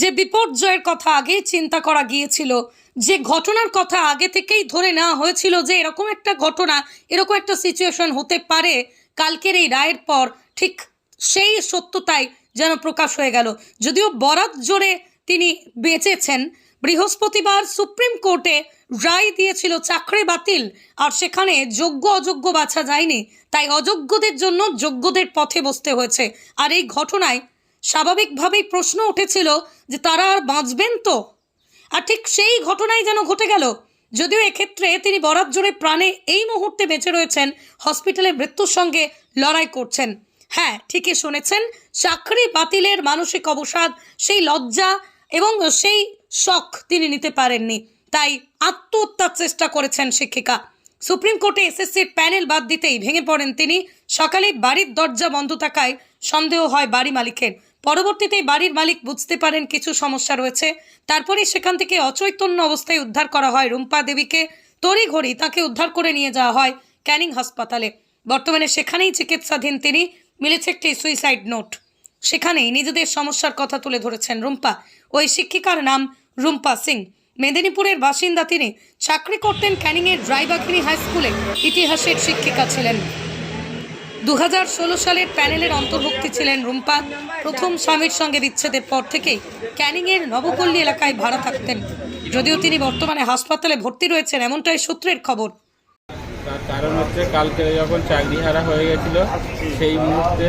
যে বিপর্যয়ের কথা আগেই চিন্তা করা গিয়েছিল, যে ঘটনার কথা আগে থেকেই ধরে নেওয়া হয়েছিল যে এরকম একটা ঘটনা, এরকম একটা সিচুয়েশন হতে পারে, কালকের এই রায়ের পর ঠিক সেই সত্যতাই যেন প্রকাশ হয়ে গেল। যদিও বরাত জোরে তিনি বেঁচেছেন, বৃহস্পতিবার সুপ্রিম কোর্টে রায় দিয়েছিল চাকরি বাতিল, আর সেখানে যোগ্য অযোগ্য বাছা যায়নি, তাই অযোগ্যদের জন্য যোগ্যদের পথে বসতে হয়েছে। আর এই ঘটনায় স্বাভাবিকভাবেই প্রশ্ন উঠেছিল যে তারা আর বাঁচবেন তো? আর ঠিক সেই ঘটনাই যেন ঘটে গেল। যদিও এক্ষেত্রে তিনি বরাত জোরে প্রাণে এই মুহূর্তে বেঁচে রয়েছেন, হসপিটালে মৃত্যুর সঙ্গে লড়াই করছেন। হ্যাঁ ঠিকই শুনেছেন, চাকরি বাতিলের মানসিক অবসাদ, সেই লজ্জা এবং সেই শখ তিনি নিতে পারেননি। তাই আত্মহত্যার চেষ্টা করেছেন শিক্ষিকা। সুপ্রিম কোর্টে এসএসসির প্যানেল বাদ দিতেই ভেঙে পড়েন তিনি। সকালে বাড়ির দরজা বন্ধ থাকায় সন্দেহ হয় বাড়ি মালিকের। পরবর্তীতে বাড়ির মালিক বুঝতে পারেন কিছু সমস্যা রয়েছে। তারপরে সেখান থেকে অচৈতন্য অবস্থায় উদ্ধার করা হয় রুম্পা দেবীকে। তড়িঘড়ি তাকে উদ্ধার করে নিয়ে যাওয়া হয় ক্যানিং হাসপাতালে। বর্তমানে সেখানেই চিকিৎসাধীন তিনি। মিলেছে একটি সুইসাইড নোট সেখানেই নিজেদের সমস্যার কথা তুলে ধরেছেন রুম্পা। ওই শিক্ষিকার নাম রুম্পা সিং। মেদিনীপুরের বাসিন্দা তিনি। চাকরি করতেন ক্যানিংয়ের ড্রাইবাগিরি হাই স্কুলে ইতিহাসের শিক্ষিকা ছিলেন। দু হাজার ষোলো সালের প্যানেলের অন্তর্ভুক্তি ছিলেন রুম্পা। প্রথম স্বামীর সঙ্গে বিচ্ছেদের পর থেকেই ক্যানিংয়ের নবপল্লী এলাকায় ভাড়া থাকতেন। যদিও তিনি বর্তমানে হাসপাতালে ভর্তি রয়েছেন, এমনটাই সূত্রের খবর। কারণ হচ্ছে, কালকে যখন চাকরি হারা হয়ে গেছিল, সেই মুহূর্তে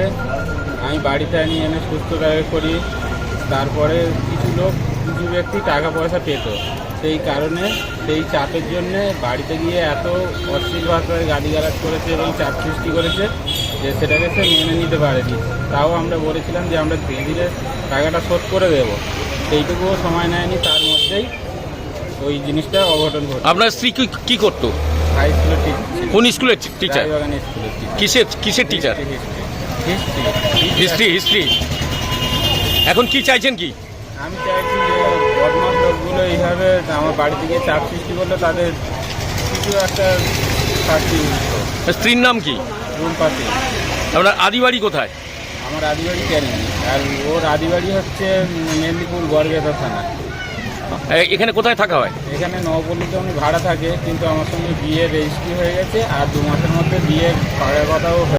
আমি বাড়িতে নিয়ে এনে সুস্থভাবে করি। তারপরে কিছু লোক, কিছু ব্যক্তি টাকা পয়সা পেত। সেই কারণে, সেই চাপের জন্যে বাড়িতে গিয়ে এত অশ্লীল ভাষায় গালি গালাজ করেছে এবং চাপ সৃষ্টি করেছে। যে সেটাকে সে মেনে নিতে পারেনি। তাও আমরা বলেছিলাম যে আমরা ধীরে ধীরে টাকাটা শোধ করে দেবো। সেইটুকুও সময় নেয়নি তার মধ্যেই ওই জিনিসটা অঘটন ঘটে আপনার স্ত্রী কি কি করতো? হাই স্কুলের কোন স্কুলের টিচার রায়বাগানের স্কুলের টিচার কিসের কিসের টিচার হিস্ট্রি হিস্ট্রি হিস্ট্রি এখন কি চাইছেন কি? আমি চাইছি যে বদমাস লোকগুলো এইভাবে আমার বাড়ি থেকে চাপ সৃষ্টি করলে তাদের কিছু একটা শাস্তি স্ত্রীর নাম কি? রুম আদি আপনার আদিবাড়ি কোথায়? আমার আদিবাড়ি ক্যানিং আর ওর আদিবাড়ি হচ্ছে মেদিনীপুর গড়বেতা থানা। এখানে কোথায় থাকা হয়? এখানে নবপল্লীতে উনি ভাড়া থাকে কিন্তু আমার সঙ্গে বিয়ে রেজিস্ট্রি হয়ে গেছে আর দু মাসের মধ্যে বিয়ের ভাড়ার কথাও